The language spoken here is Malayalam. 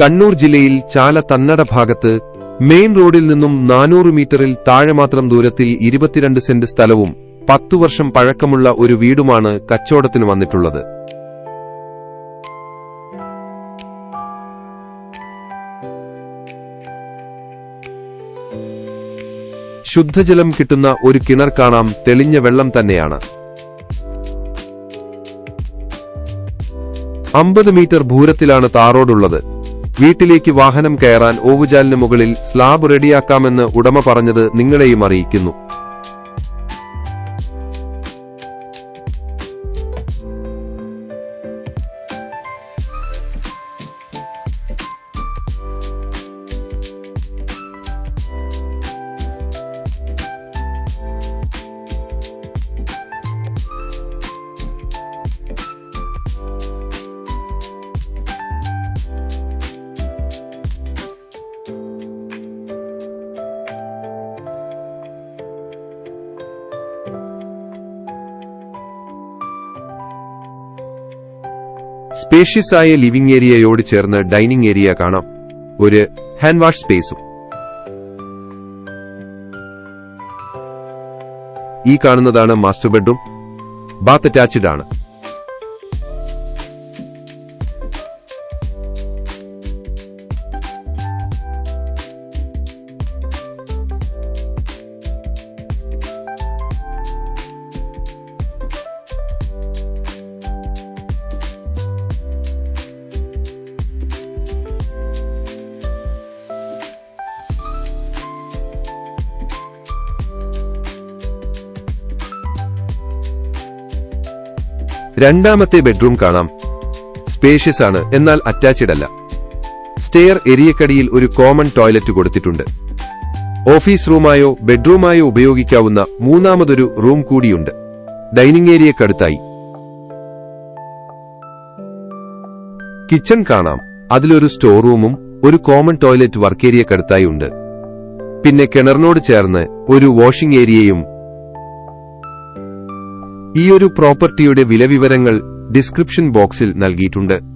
കണ്ണൂർ ജില്ലയിൽ ചാല തന്നട ഭാഗത്ത് മെയിൻ റോഡിൽ നിന്നും നാനൂറ് മീറ്ററിൽ താഴെ മാത്രം ദൂരത്തിൽ ഇരുപത്തിരണ്ട് സെന്റ് സ്ഥലവും പത്തു വർഷം പഴക്കമുള്ള ഒരു വീടുമാണ് കച്ചവടത്തിന് വന്നിട്ടുള്ളത്. ശുദ്ധജലം കിട്ടുന്ന ഒരു കിണർ കാണാം തെളിഞ്ഞ വെള്ളം തന്നെയാണ്. അമ്പത് മീറ്റർ ഭൂരത്തിലാണ് താറോടുള്ളത്. വീട്ടിലേക്ക് വാഹനം കയറാൻ ഓവുചാലിന് മുകളിൽ സ്ലാബ് റെഡിയാക്കാമെന്ന് ഉടമ പറഞ്ഞത് നിങ്ങളെയും അറിയിക്കുന്നു സ്പേഷ്യസ് ആയ ലിവിംഗ് ഏരിയയോട് ചേർന്ന് ഡൈനിങ് ഏരിയ കാണാം. ഒരു ഹാൻഡ് വാഷ് സ്പേസും. ഈ കാണുന്നതാണ് മാസ്റ്റർ ബെഡ്റൂം. ബാത്ത് അറ്റാച്ച്ഡ് ആണ്. രണ്ടാമത്തെ ബെഡ്റൂം കാണാം. സ്പേഷ്യസ് ആണ് എന്നാൽ അറ്റാച്ച്ഡ് അല്ല. സ്റ്റെയർ എരിയക്കടിയിൽ ഒരു കോമൺ ടോയ്ലറ്റ് കൊടുത്തിട്ടുണ്ട്. ഓഫീസ് റൂമായോ ബെഡ്റൂമായോ ഉപയോഗിക്കാവുന്ന മൂന്നാമതൊരു റൂം കൂടിയുണ്ട്. ഡൈനിങ് ഏരിയക്കടുത്തായി കിച്ചൺ കാണാം. അതിലൊരു സ്റ്റോർ റൂമും ഒരു കോമൺ ടോയ്ലറ്റ് വർക്ക് ഏരിയക്കടുത്തായി ഉണ്ട്. പിന്നെ കിണറിനോട് ചേർന്ന് ഒരു വാഷിംഗ് ഏരിയയും ഈ ഒരു പ്രോപ്പർട്ടിയുടെ വിലവിവരങ്ങൾ ഡിസ്ക്രിപ്ഷൻ ബോക്സിൽ നൽകിയിട്ടുണ്ട്.